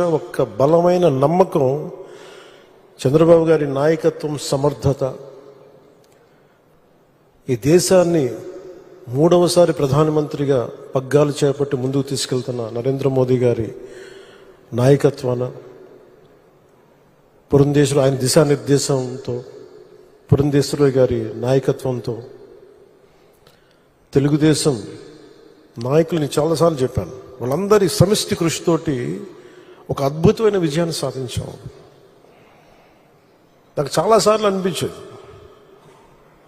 ఒక్క బలమైన నమ్మకం చంద్రబాబు గారి నాయకత్వం సమర్థత. ఈ దేశాన్ని మూడవసారి ప్రధానమంత్రిగా పగ్గాలు చేపట్టి ముందుకు తీసుకెళ్తున్న నరేంద్ర మోదీ గారి నాయకత్వాన పురంధేశ్వరు ఆయన దిశానిర్దేశంతో పురంధేశ్వరి గారి నాయకత్వంతో తెలుగుదేశం నాయకుల్ని చాలాసార్లు చెప్పాను. వాళ్ళందరి సమిష్టి కృషితోటి ఒక అద్భుతమైన విజయాన్ని సాధించాం నాకు చాలాసార్లు అనిపించేది.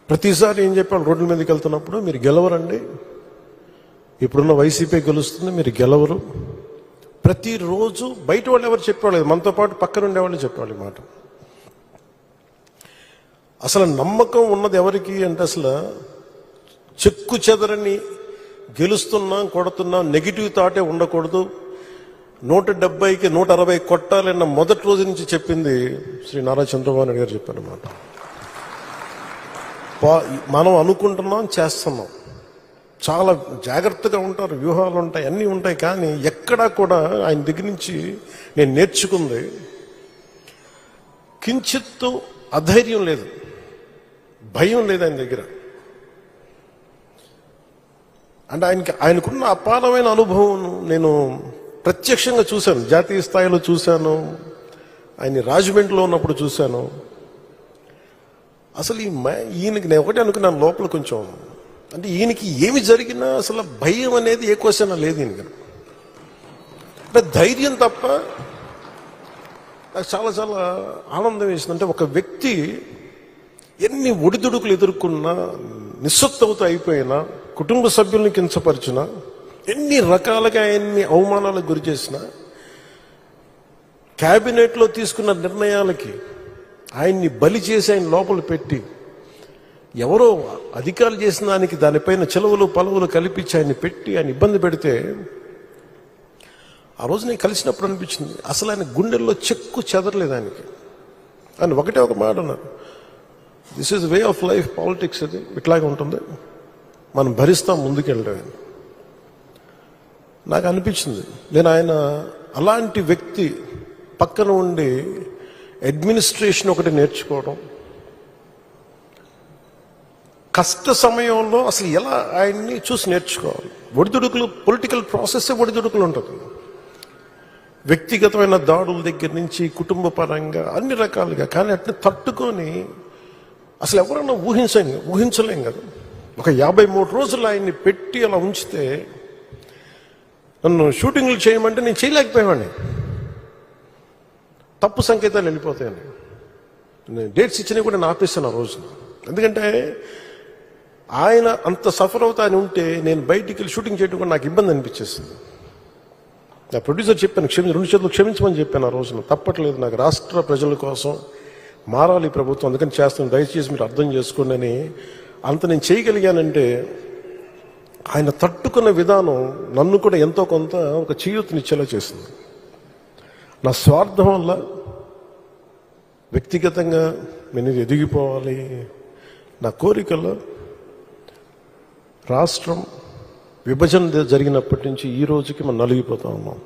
ప్రతిసారి ఏం చెప్పాను రోడ్ల మీదకి వెళ్తున్నప్పుడు మీరు గెలవరండి. ఇప్పుడున్న వైసీపీ గెలుస్తుంది మీరు గెలవరు. ప్రతిరోజు బయట వాళ్ళు ఎవరు చెప్పేవాళ్ళు మనతో పాటు పక్కన ఉండేవాళ్ళు చెప్పేవాళ్ళు ఈ మాట. అసలు నమ్మకం ఉన్నది ఎవరికి అంటే అసలు చెక్కు చెదరని గెలుస్తున్నాం కొడుతున్నాం నెగిటివ్ థాటే ఉండకూడదు. నూట డెబ్బైకి నూట అరవై కొట్టాలన్న మొదటి రోజు నుంచి చెప్పింది శ్రీ నారా చంద్రబాబు నాయుడు గారు చెప్పారన్నమాట మనం అనుకుంటున్నాం చేస్తున్నాం. చాలా జాగ్రత్తగా ఉంటారు వ్యూహాలు ఉంటాయి అన్నీ ఉంటాయి కానీ ఎక్కడా కూడా ఆయన దగ్గర నుంచి నేను నేర్చుకుంది కించిత్తు అధైర్యం లేదు భయం లేదు ఆయన దగ్గర. అంటే ఆయనకి ఆయనకున్న అపారమైన అనుభవం నేను ప్రత్యక్షంగా చూశాను. జాతీయ స్థాయిలో చూశాను. ఆయన రాజమండ్రిలో ఉన్నప్పుడు చూశాను. అసలు ఈ మ- ఈయనకి నేను ఒకటే అనుకున్నాను లోపల కొంచెం. అంటే ఈయనకి ఏమి జరిగినా అసలు భయం అనేది ఏ క్వశ్చన్ లేదు ఈయనకి. అంటే ధైర్యం తప్ప నాకు చాలా చాలా ఆనందం వేసింది. అంటే ఒక వ్యక్తి ఎన్ని ఒడిదుడుకులు ఎదుర్కొన్నా నిస్సత్తవుతూ అయిపోయినా కుటుంబ సభ్యుల్ని కించపరిచినా ఎన్ని రకాలుగా ఎన్ని అవమానాలకు గురి చేసినా క్యాబినెట్లో తీసుకున్న నిర్ణయాలకి ఆయన్ని బలి చేసి ఆయన లోపల పెట్టి ఎవరో అధికారులు చేసిన దానికి దానిపైన చెలవులు పలువులు కల్పించి ఆయన్ని పెట్టి ఆయన ఇబ్బంది పెడితే ఆ రోజు నేను కలిసినప్పుడు అనిపించింది అసలు ఆయన గుండెల్లో చెక్కు చెదరలేదు ఆయనకి. ఆయన ఒకటే ఒక మాట అన్నారు this is way of life politics అది ఇట్లాగే ఉంటుంది. మనం భరిస్తాం ముందుకెళ్ళడం. నాకు అనిపించింది. నేను ఆయన అలాంటి వ్యక్తి పక్కన ఉండి అడ్మినిస్ట్రేషన్ ఒకటి నేర్చుకోవడం కష్ట సమయంలో అసలు ఎలా ఆయన్ని చూసి నేర్చుకోవాలి? ఒడిదుడుకులు పొలిటికల్ ప్రాసెస్ ఒడిదుడుకులు ఉంటుంది వ్యక్తిగతమైన దాడుల దగ్గర నుంచి కుటుంబ పరంగా అన్ని రకాలుగా కానీ అట్ని తట్టుకొని అసలు ఎవరన్నా ఊహించలేం ఊహించలేం కదా. ఒక యాభై మూడు రోజులు ఆయన్ని పెట్టి అలా ఉంచితే నన్ను షూటింగ్లు చేయమంటే నేను చేయలేకపోయావాడిని. తప్పు సంకేతాలు వెళ్ళిపోతాయని. నేను డేట్స్ ఇచ్చినవి కూడా నేను ఆపేస్తాను ఆ రోజు ఎందుకంటే ఆయన అంత సఫర్ అవుతా అని ఉంటే నేను బయటికి వెళ్ళి షూటింగ్ చేయడం కూడా నాకు ఇబ్బంది అనిపించేస్తుంది నా ప్రొడ్యూసర్ చెప్పాను క్షమించి రెండు చేతులు క్షమించమని చెప్పాను ఆ రోజున. తప్పట్లేదు నాకు రాష్ట్ర ప్రజల కోసం మారాలి ప్రభుత్వం. అందుకని చేస్తాను. దయచేసి మీరు అర్థం చేసుకోండి అని అంత నేను చేయగలిగానంటే ఆయన తట్టుకున్న విధానం నన్ను కూడా ఎంతో కొంత ఒక చేయూతనిచ్చేలా చేసింది. నా స్వార్థం వల్ల వ్యక్తిగతంగా నేను ఎదిగిపోవాలి. నా కోరికలో రాష్ట్రం విభజన జరిగినప్పటి నుంచి ఈ రోజుకి మనం నలిగిపోతా ఉన్నాం.